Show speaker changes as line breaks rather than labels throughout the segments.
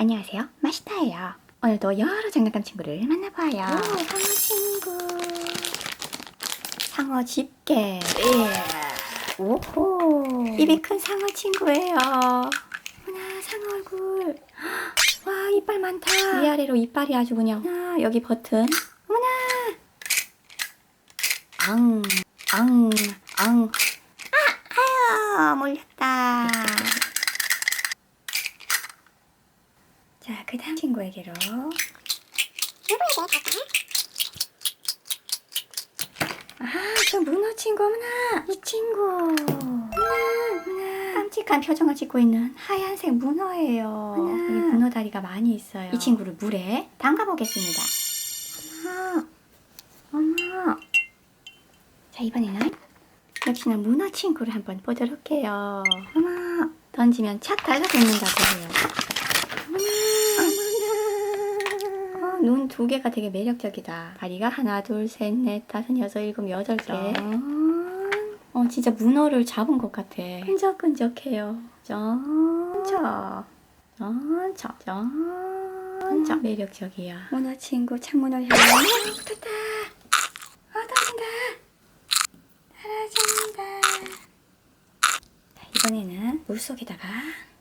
안녕하세요. 마시타예요. 오늘도 여러 장난감 친구를 만나봐요.
오, 상어 친구.
상어 집게. 예. 오호. 입이 큰 상어 친구예요. 어머나, 상어 얼굴. 와, 이빨 많다. 위아래로 이빨이 아주 그냥. 아, 여기 버튼. 어머나. 앙, 앙, 앙. 아, 아유, 몰렸다. 자, 그 다음 친구에게로. 아, 저 문어 친구, 어머나! 이 친구! 어머나, 어머나! 깜찍한 표정을 짓고 있는 하얀색 문어예요.
어머나.
여기 문어 다리가 많이 있어요. 이 친구를 물에 담가보겠습니다. 어머, 어머. 자, 이번에는 역시나 문어 친구를 한번 보도록 해요. 어머, 던지면 착 달라붙는다고 해요. 눈 두 개가 되게 매력적이다. 다리가 하나, 둘, 셋, 넷, 다섯, 여섯, 일곱, 여덟 개. 어, 진짜 문어를 잡은 것 같아. 끈적끈적해요. 쩐적, 쩐적. 매력적이야. 문어 친구 창문을 향해 아, 붙었다. 아, 떨어진다. 떨어진다. 자, 이번에는 물속에다가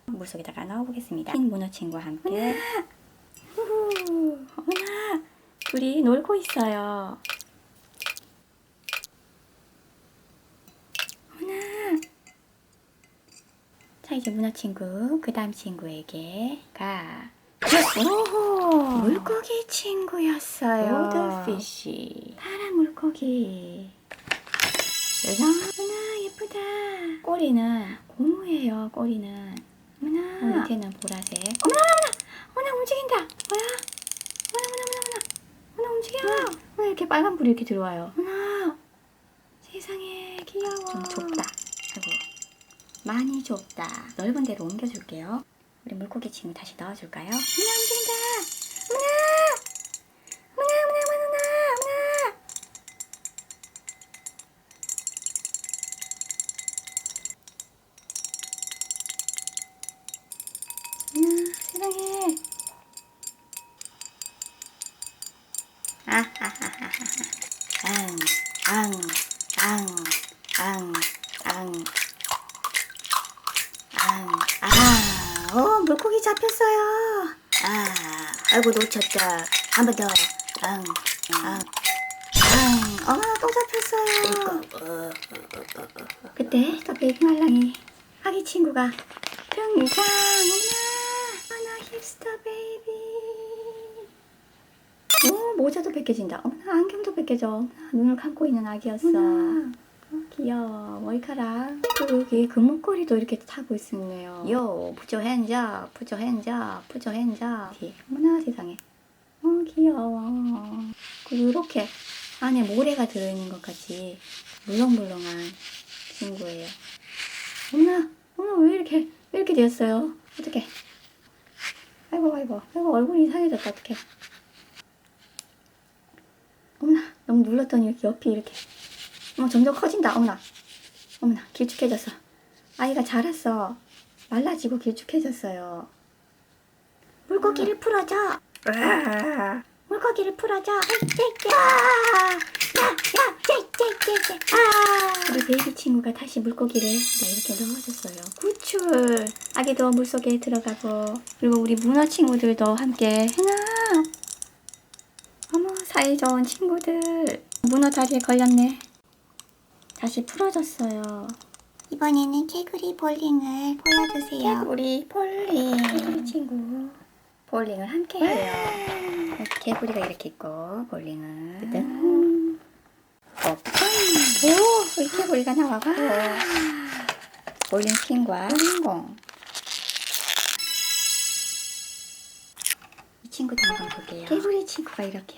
물속에다가 넣어보겠습니다. 흰 문어 친구와 함께. 둘이 놀고 있어요. 어머나. 자, 이제 문어 친구, 그 다음 친구에게 가. 오호! 물고기 친구였어요. 로드피쉬. 파란 물고기. 짜잔! 어머나, 예쁘다. 꼬리는 고무예요, 꼬리는. 어머나. 밑에는 보라색. 어머나, 어머나! 어머나, 움직인다! 뭐야? 어머나, 어머나, 움직여! 어머나, 이렇게 빨간 불이 이렇게 들어와요. 어머나! 세상에, 귀여워. 좀 좁다. 아이고. 많이 좁다. 넓은 데로 옮겨줄게요. 우리 물고기 친구 다시 넣어줄까요? 어머나, 움직인다! 어머나! 어머나, 어머나, 어머나, 어머나! 어머나, 세상에. 앙, 앙, 앙, 앙, 앙. 앙, 아, 어, 물고기 잡혔어요. 아, 아이고, 놓쳤다. 한 번 더. 앙, 앙, 앙, 어머, 또 잡혔어요. 그때 또 베이비 말랑이 아기 친구가 등장. 어머나, 어머나, 힙스터 베이비. 오, 모자도 벗겨진다. 어머나, 안경도 벗겨져. 어머나, 눈을 감고 있는 아기였어. 어, 귀여워. 머리카락. 또 여기 금목걸이도 이렇게 타고 있었네요. 요, 부조 핸자, 부조 핸자, 부조 핸자. 어머나 세상에. 어, 귀여워. 그리고 이렇게 안에 모래가 들어있는 것 같이 물렁물렁한 친구예요. 어머나, 어머나, 왜 이렇게, 왜 이렇게 되었어요? 어떡해. 아이고, 아이고, 아이고, 얼굴이 이상해졌다, 어떡해. 어머나, 너무 눌렀더니 이렇게 옆이 이렇게. 어머, 점점 커진다, 어머나. 어머나, 길쭉해졌어. 아이가 자랐어. 말라지고 길쭉해졌어요. 물고기를 풀어줘. 물고기를 풀어줘. 우리 베이비 친구가 다시 물고기를 네, 이렇게 넣어줬어요. 구출. 아기도 물속에 들어가고 그리고 우리 문어 친구들도 함께 하나. 어머, 사이 좋은 친구들. 문어 다리에 걸렸네. 다시 풀어졌어요.
이번에는 개구리 볼링을 보여주세요.
개구리 볼링. 개구리 친구. 볼링을 함께 해요. 개구리가 이렇게 있고, 볼링은. 뜨든. 오, 우리 개구리가 나와고. 볼링 핀과 볼링공. 이 친구도 한번 볼게요. 개구리 친구가 이렇게.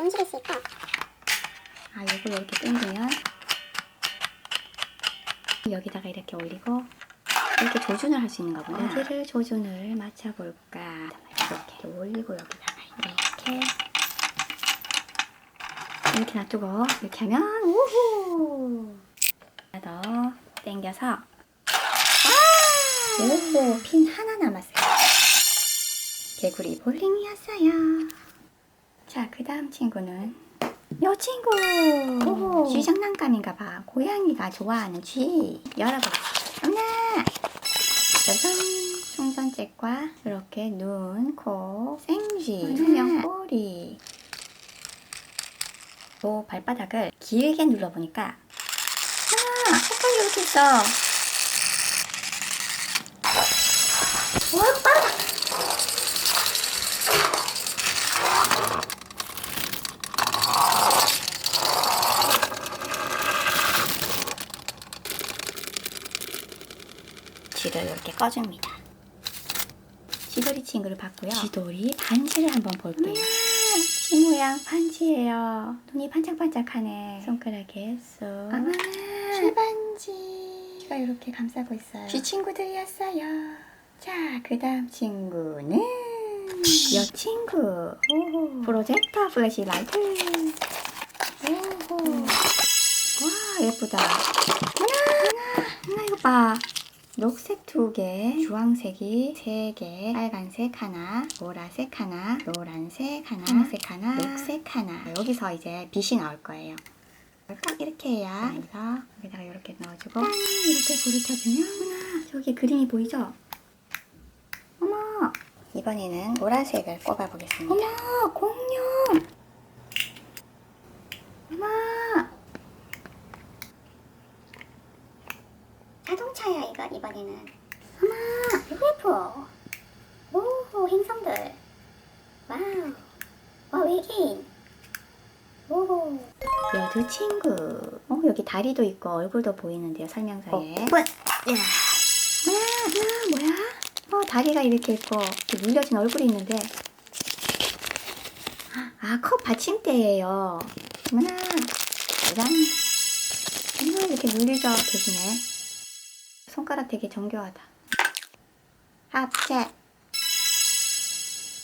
움직일 수 있고.
아, 요걸 이렇게 당기면 여기다가 이렇게 올리고 이렇게 조준을 할 수 있는가 보다. 어디를 조준을 맞춰볼까? 이렇게 올리고 여기다가 이렇게 이렇게 놔두고 이렇게 하면 우후 하나 더 당겨서 아 오호, 핀 하나 남았어요. 개구리 볼링이었어요. 자, 그 다음 친구는 요 친구. 오, 쥐 장난감인가 봐. 고양이가 좋아하는 쥐. 열어보겠습니다. 하나, 짜잔. 송전잭과 이렇게 눈, 코, 생쥐, 투명 꼬리. 또 발바닥을 길게 눌러보니까 하나, 색깔이 이렇게 있어. 와, 꺼줍니다. 쥐돌이 친구를 봤고요. 쥐돌이 반지를 한번 볼게요. 쥐 모양 반지예요. 눈이 반짝반짝하네. 손가락에 쏙. 어머나. 쥐 반지. 쥐가 이렇게 감싸고 있어요. 쥐 친구들이었어요. 자, 그 다음 친구는 여 친구. 오호. 프로젝터 플래시 라이트. 오호. 와, 예쁘다. 하나, 하나, 하나 이거 봐. 녹색 두 개, 주황색이 세 개, 빨간색 하나, 보라색 하나, 노란색 하나, 청색 하나, 녹색 하나. 여기서 이제 빛이 나올 거예요. 딱 이렇게 해야 그래서 여기다가 이렇게 넣어주고 짠! 이렇게 불을 켜주면 어머나 저기 그림이 보이죠? 어머 이번에는 보라색을 꼽아보겠습니다. 어머 공룡! 어머
자동차야 이건 이번에는. 어머 UFO. 오 행성들. 와우. 와 외계인. 오.
여두 친구. 어, 여기 다리도 있고 얼굴도 보이는데요, 설명서에. 어, 뭐야? 야. 뭐야? 뭐야? 어, 다리가 이렇게 있고, 이렇게 물려진 얼굴이 있는데. 아, 컵 받침대예요. 어머나. 정말 이렇게 물려져 계시네. 손가락 되게 정교하다. 합체.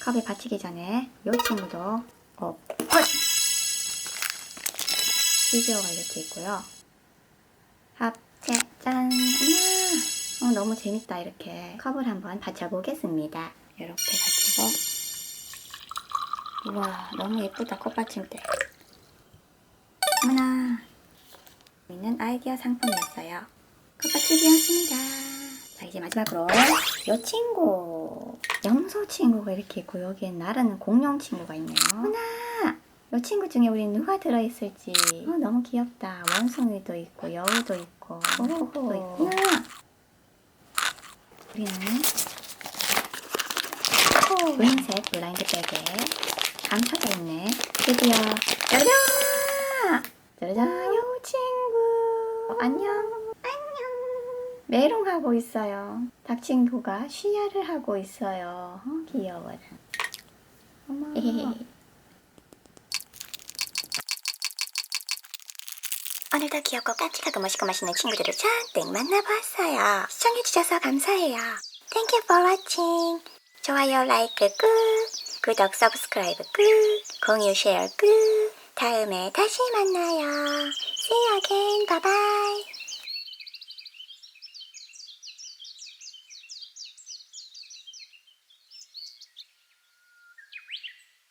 컵에 받치기 전에 요 친구도 어, 헛! 피규어가 이렇게 있고요. 합체 짠! 어머나! 어, 너무 재밌다 이렇게 컵을 한번 받쳐보겠습니다. 이렇게 받치고 우와 너무 예쁘다 컵 받침대. 어머나! 여기는 아이디어 상품이었어요. 컵 받치기였습니다. 자 이제 마지막으로 요 친구 염소 친구가 이렇게 있고 여기엔 나르는 공룡 친구가 있네요. 어머나! 이 친구 중에 우리 누가 들어있을지. 어, 너무 귀엽다. 원숭이도 있고 여우도 있고 호도 있고 우리는 은색 블라인드 백에 감춰져 있네. 드디어 짜잔! 짜잔! 요 친구. 어, 안녕 메롱하고 있어요 닭 친구가 쉬야를 하고 있어요 어, 귀여워라 어머
오늘도 귀엽고 깜찍하고 멋있고 맛있는 친구들을 잔뜩 만나보았어요. 시청해주셔서 감사해요. Thank you for watching. 좋아요, 라이크 꾹. 구독, 서브스크라이브 꾹. 공유, 쉐어 꾹. 다음에 다시 만나요. See you again. Bye bye.